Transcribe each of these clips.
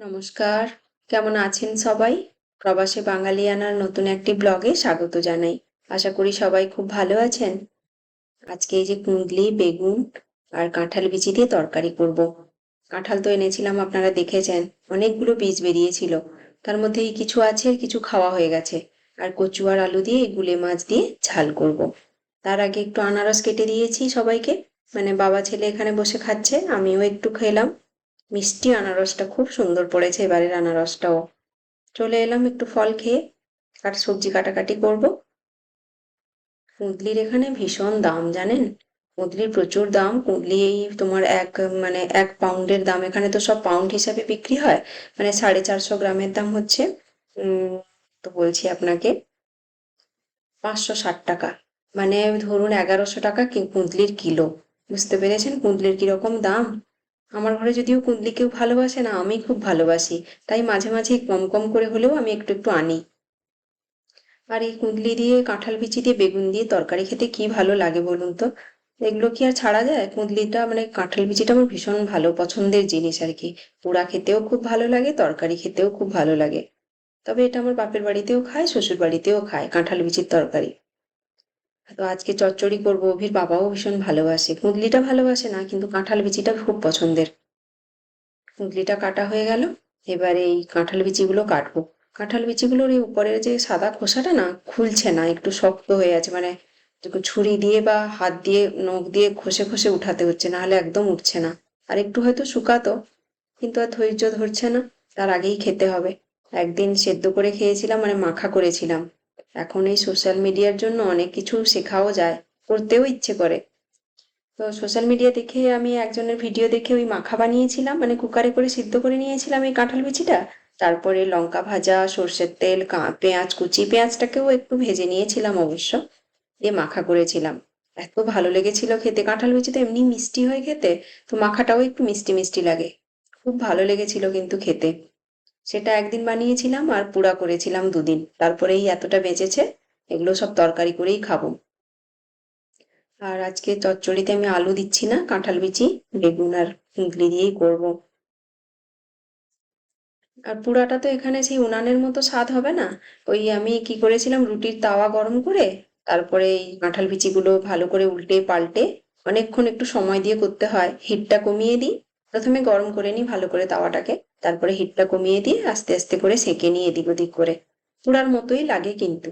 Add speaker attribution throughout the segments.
Speaker 1: নমস্কার। কেমন আছেন সবাই? প্রবাসে বাঙালিয়ানার নতুন একটি ব্লগে স্বাগত জানাই। আশা করি সবাই খুব ভালো আছেন। আজকে এই যে কুঁদলি, বেগুন আর কাঁঠাল বিচি দিয়ে তরকারি করব। কাঁঠাল তো এনেছিলাম, আপনারা দেখেছেন। অনেকগুলো বীজ বেরিয়েছিল। তার মধ্যে কিছু আছে, কিছু খাওয়া হয়ে গেছে। আর কচু আর আলু দিয়ে, গুলে মাছ দিয়ে ঝাল করব। তার আগে একটু আনারস কেটে দিয়েছি সবাইকে। মানে বাবা ছেলে এখানে বসে খাচ্ছে, আমিও একটু খেলাম। মিষ্টি আনারসটা খুব সুন্দর পড়েছে এবারের আনারসটাও। চলে এলাম একটু ফল খেয়ে, আর সবজি কাটাকাটি করব। কুঁদলির এখানে ভীষণ দাম, জানেন? কুঁদলির প্রচুর দাম। কুঁদলি এই তোমার এক মানে এক পাউন্ডের দাম। এখানে তো সব পাউন্ড হিসাবে বিক্রি হয়। মানে সাড়ে চারশো গ্রামের দাম হচ্ছে। তো বলছি আপনাকে, পাঁচশো ষাট টাকা। মানে ধরুন এগারোশো টাকা কুঁদলির কিলো। বুঝতে পেরেছেন কুঁদলির কীরকম দাম? আমার ঘরে যদিও কুঁদলি কেউ ভালোবাসে না, আমি খুব ভালোবাসি। তাই মাঝে মাঝে কম কম করে হলেও আমি একটু একটু আনি। আর এই কুঁদলি দিয়ে, কাঁঠাল বিচি দিয়ে, বেগুন দিয়ে তরকারি খেতে কি ভালো লাগে বলুন তো? এগুলো কি আর ছাড়া যায়? কুঁদলিটা মানে কাঁঠাল বিচিটা আমার ভীষণ ভালো পছন্দের জিনিস আর কি। পোড়া খেতেও খুব ভালো লাগে, তরকারি খেতেও খুব ভালো লাগে। তবে এটা আমার বাপের বাড়িতেও খায় শ্বশুর বাড়িতেও খায় কাঁঠাল বিচির তরকারি। তো আজকে চচ্চড়ি করব, অভির বাবাও ভীষণ ভালোবাসে। কুঁদলিটা ভালোবাসে না, কিন্তু কাঁঠাল বিচিটা খুব পছন্দের। কুঁদলিটা কাটা হয়ে গেল, এবার এই কাঁঠাল বিচিগুলো কাটবো। কাঁঠাল বিচিগুলোর এই উপরের যে সাদা খোসাটা না, খুলছে না, একটু শক্ত হয়ে আছে মানে ছুরি দিয়ে বা হাত দিয়ে, নখ দিয়ে খসে খসে উঠাতে হচ্ছে না হলে একদম উঠছে না। আর একটু হয়তো শুকাতো, কিন্তু আর ধৈর্য ধরছে না, তার আগেই খেতে হবে। একদিন সেদ্ধ করে খেয়েছিলাম মানে মাখা করেছিলাম। এখন এই সোশ্যাল মিডিয়ার জন্য অনেক কিছু শেখাও যায়, করতেও ইচ্ছে করে। তো সোশ্যাল মিডিয়া দেখে আমি একজনের ভিডিও দেখে ওই মাখা বানিয়েছিলাম মানে কুকারে করে সিদ্ধ করে নিয়েছিলাম এই কাঁঠাল বিচিটা তারপরে লঙ্কা ভাজা, সর্ষের তেল পেঁয়াজ, কুচি, পেঁয়াজটাকেও একটু ভেজে নিয়েছিলাম অবশ্য, দিয়ে মাখা করেছিলাম। এত ভালো লেগেছিল খেতে। কাঁঠাল বিচি তো এমনি মিষ্টি হয় খেতে, তো মাখাটাও একটু মিষ্টি মিষ্টি লাগে। খুব ভালো লেগেছিল কিন্তু খেতে। সেটা একদিন বানিয়েছিলাম আর পুরা করেছিলাম দুদিন। তারপরে এই এতটা বেঁচেছে, এগুলো সব তরকারি করেই খাব। আর আজকে চচ্চড়িতে আমি আলু দিচ্ছি না, কাঁঠাল বিচি, বেগুন আর কুঁদলি দিয়েই করব। আর পুরাটা তো এখানে সেই উনানের মতো স্বাদ হবে না। ওই আমি কি করেছিলাম, রুটির তাওয়া গরম করে, তারপরে এই কাঁঠাল বিচিগুলো ভালো করে উল্টে পাল্টে অনেকক্ষণ একটু সময় দিয়ে করতে হয়। হিটটা কমিয়ে দিই প্রথমে গরম করে নিই, ভালো করে তাওয়াটাকে। তারপরে হিটটা কমিয়ে দিয়ে আস্তে আস্তে করে সেঁকে নিয়ে এদিক ওদিক করে। পোড়ার মতোই লাগে কিন্তু।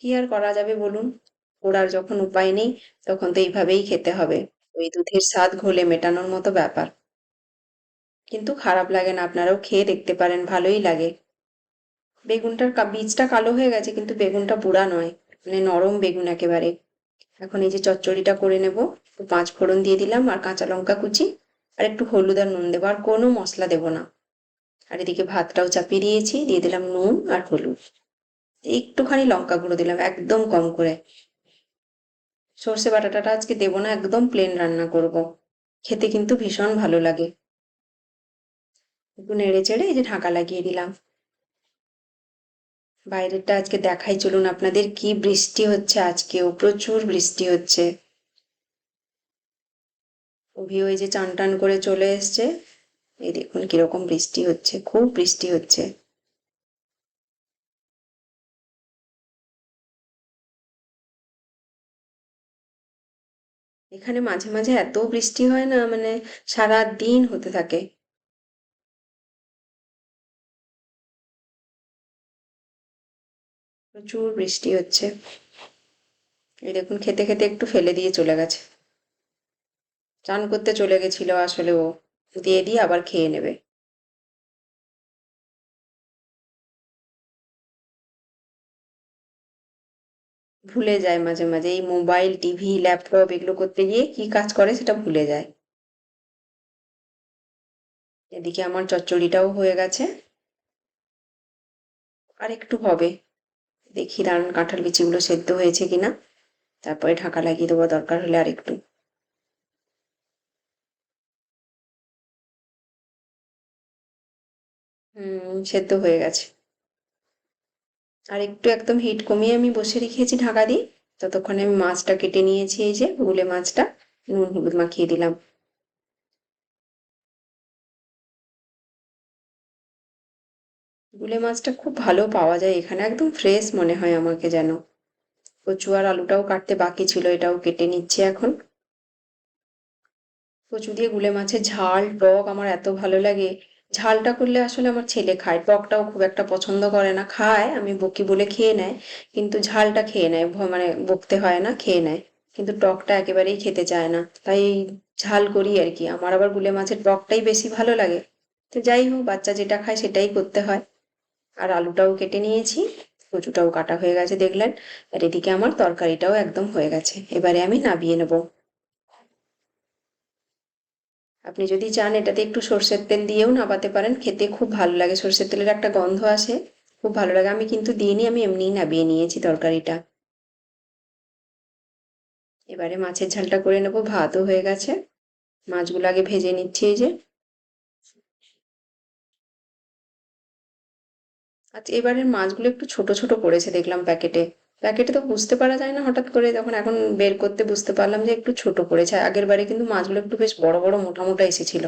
Speaker 1: কি আর করা যাবে বলুন? পোড়ার যখন উপায় নেই, তখন তো এইভাবেই খেতে হবে। ওই দুধের স্বাদ ঘোলে মেটানোর মতো ব্যাপার। কিন্তু খারাপ লাগে না, আপনারাও খেয়ে দেখতে পারেন, ভালোই লাগে। বেগুনটার বীজটা কালো হয়ে গেছে, কিন্তু বেগুনটা বুড়া নয়। মানে নরম বেগুন একেবারে। এখন এই যে চচ্চড়িটা করে নেব পাঁচ ফোড়ন দিয়ে দিলাম, আর কাঁচা লঙ্কা কুচি আর একটু হলুদ আর নুন দেবো, আর কোনো মশলা দেবো না। আর এদিকে ভাতটাও চাপিয়ে দিয়েছি, দিয়ে দিলাম নুন আর হলুদ। একটুখানি লঙ্কা গুঁড়ো দিলাম, একদম কম করে। সর্ষে বাটাটাটা আজকে দেবো না, একদম প্লেন রান্না করব। খেতে কিন্তু ভীষণ ভালো লাগে। একটু নেড়ে চেড়ে এই যে ঢাকা লাগিয়ে দিলাম। বাইরেরটা আজকে দেখাই চলুন আপনাদের, কি বৃষ্টি হচ্ছে আজকেও, প্রচুর বৃষ্টি হচ্ছে। অভি ওই যে চান টান করে চলে এসছে। এই দেখুন কীরকম বৃষ্টি হচ্ছে, খুব বৃষ্টি হচ্ছে। এখানে মাঝে মাঝে এত বৃষ্টি হয় না মানে সারা দিন হতে থাকে। প্রচুর বৃষ্টি হচ্ছে। এই দেখুন, খেতে খেতে একটু ফেলে দিয়ে চলে গেছে। চান করতে চলে গেছিল আসলে ও। দিয়ে দিয়ে আবার খেয়ে নেবে। ভুলে যায় মাঝে মাঝে। এই মোবাইল, টিভি, ল্যাপটপ এগুলো করতে গিয়ে কি কাজ করে সেটা ভুলে যায়। এদিকে আমার চচ্চড়িটাও হয়ে গেছে। আর একটু হবে। দেখি দাঁড়ান কাঁঠাল, বিচিগুলো সেদ্ধ হয়েছে কিনা। তারপরে ঢাকা লাগিয়ে দেবো, দরকার হলে আর একটু সেদ্ধ হয়ে গেছে। আর একটু একদম হিট কমিয়ে আমি বসে রেখেছি ঢাকা দিয়ে। ততক্ষণে আমি মাছটা কেটে নিয়েছি, এই যে গুলে মাছটা, নুন হলুদ মাখিয়ে দিলাম। গুলে মাছটা খুব ভালো পাওয়া যায় এখানে, একদম ফ্রেশ মনে হয় আমাকে যেন। কচু আর আলুটাও কাটতে বাকি ছিল, এটাও কেটে নিচ্ছে এখন। কচু দিয়ে গুলে মাছের ঝাল, টক আমার এত ভালো লাগে। ঝালটা করলে আসলে আমার ছেলে খায়। টকটাও খুব একটা পছন্দ করে না। খায়, আমি বকি বলে খেয়ে নেয়, কিন্তু ঝালটা খেয়ে নেয় মানে বকতে হয় না, খেয়ে নেয়। কিন্তু টকটা একেবারেই খেতে চায় না। তাই ঝাল করি আর কি। আমার আবার গুলে মাছের টকটাই বেশি ভালো লাগে। তো যাই হোক, বাচ্চা যেটা খায় সেটাই করতে হয়। আর আলুটাও কেটে নিয়েছি, কচুটাও কাটা হয়ে গেছে দেখলেন। আর এদিকে আমার তরকারিটাও একদম হয়ে গেছে। এবারে আমি নাবিয়ে নেব। আপনি যদি চান এটাতে একটু সর্ষের তেল দিয়েও নাবাতে পারেন, খেতে খুব ভালো লাগে। সর্ষের তেলের একটা গন্ধ আসে, খুব ভালো লাগে। আমি কিন্তু দিইনি, আমি এমনিই নাবিয়ে নিয়েছি তরকারিটা। এবারে মাছের ঝালটা করে নেব, ভাতও হয়ে গেছে। মাছগুলো আগে ভেজে নিচ্ছি এই যে। আচ্ছা এবারের মাছগুলো একটু ছোট ছোট পড়েছে, দেখলাম প্যাকেটে। প্যাকেটে তো বুঝতে পারা যায় না হঠাৎ করে। যখন এখন বের করতে বুঝতে পারলাম যে একটু ছোট করেছে। আগের বারে কিন্তু মাছগুলো একটু বেশ বড় বড়, মোটা মোটা এসেছিল।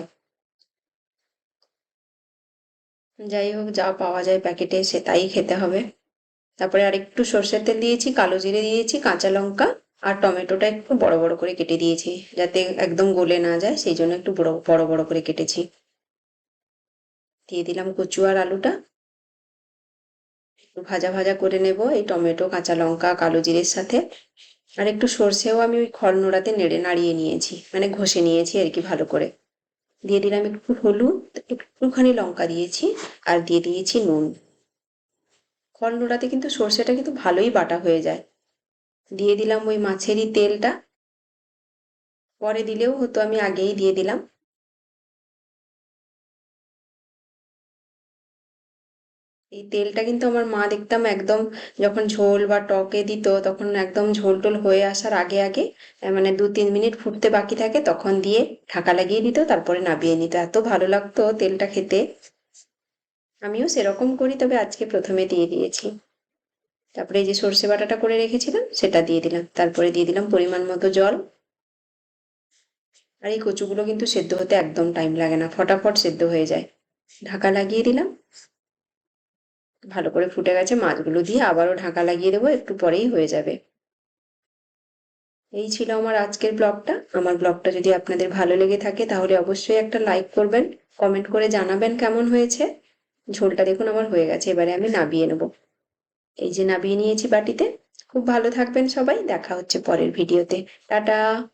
Speaker 1: যাই হোক, যা পাওয়া যায় প্যাকেটে, সে তাই খেতে হবে। তারপরে আর একটু সর্ষের তেল দিয়েছি, কালো জিরে দিয়েছি, কাঁচা লঙ্কা আর টমেটোটা একটু বড় বড় করে কেটে দিয়েছি, যাতে একদম গলে না যায়। সেই জন্য একটু বড় বড় বড় করে কেটেছি। দিয়ে দিলাম কচু আর আলুটা। ভাজা ভাজা করে নেব এই টমেটো, কাঁচা লঙ্কা, কালো জিরের সাথে। আর একটু সর্ষেও আমি ওই খড় নোড়াতে নেড়ে নাড়িয়ে নিয়েছি মানে ঘষে নিয়েছি আর কি ভালো করে। দিয়ে দিলাম একটু হলুদ, একটুখানি লঙ্কা দিয়েছি আর দিয়ে দিয়েছি নুন। খড় নোড়াতে কিন্তু সর্ষেটা কিন্তু ভালোই বাটা হয়ে যায়। দিয়ে দিলাম ওই মাছেরই তেলটা। পরে দিলেও হতো আমি আগেই দিয়ে দিলাম। এই তেলটা কিন্তু আমার মা দেখতাম একদম যখন ঝোল বা টকে দিত, তখন একদম ঝোল টোল হয়ে আসার আগে আগে মানে দু তিন মিনিট ফুটতে বাকি থাকে, তখন দিয়ে ঢাকা লাগিয়ে দিত, তারপরে নাবিয়ে নিত। এত ভালো লাগতো তেলটা খেতে। আমিও সেরকম করি, তবে আজকে প্রথমে দিয়ে দিয়েছি। তারপরে যে সর্ষে বাটাটা করে রেখেছিলাম, সেটা দিয়ে দিলাম। তারপরে দিয়ে দিলাম পরিমাণ মতো জল। আর এই কচুগুলো কিন্তু সেদ্ধ হতে একদম টাইম লাগে না, ফটাফট সেদ্ধ হয়ে যায়। ঢাকা লাগিয়ে দিলাম। ভালো করে ফুটে গেছে, মাছগুলো দিয়ে আবারও ঢাকা লাগিয়ে দেবো, একটু পরেই হয়ে যাবে। এই ছিল আমার আজকের ব্লগটা। আমার ব্লগটা যদি আপনাদের ভালো লেগে থাকে, তাহলে অবশ্যই একটা লাইক করবেন, কমেন্ট করে জানাবেন কেমন হয়েছে। ঝোলটা দেখুন, আমার হয়ে গেছে, এবারে আমি নাবিয়ে নেব। এই যে নাবিয়ে নিয়েছি বাটিতে। খুব ভালো থাকবেন সবাই, দেখা হচ্ছে পরের ভিডিওতে। টাটা!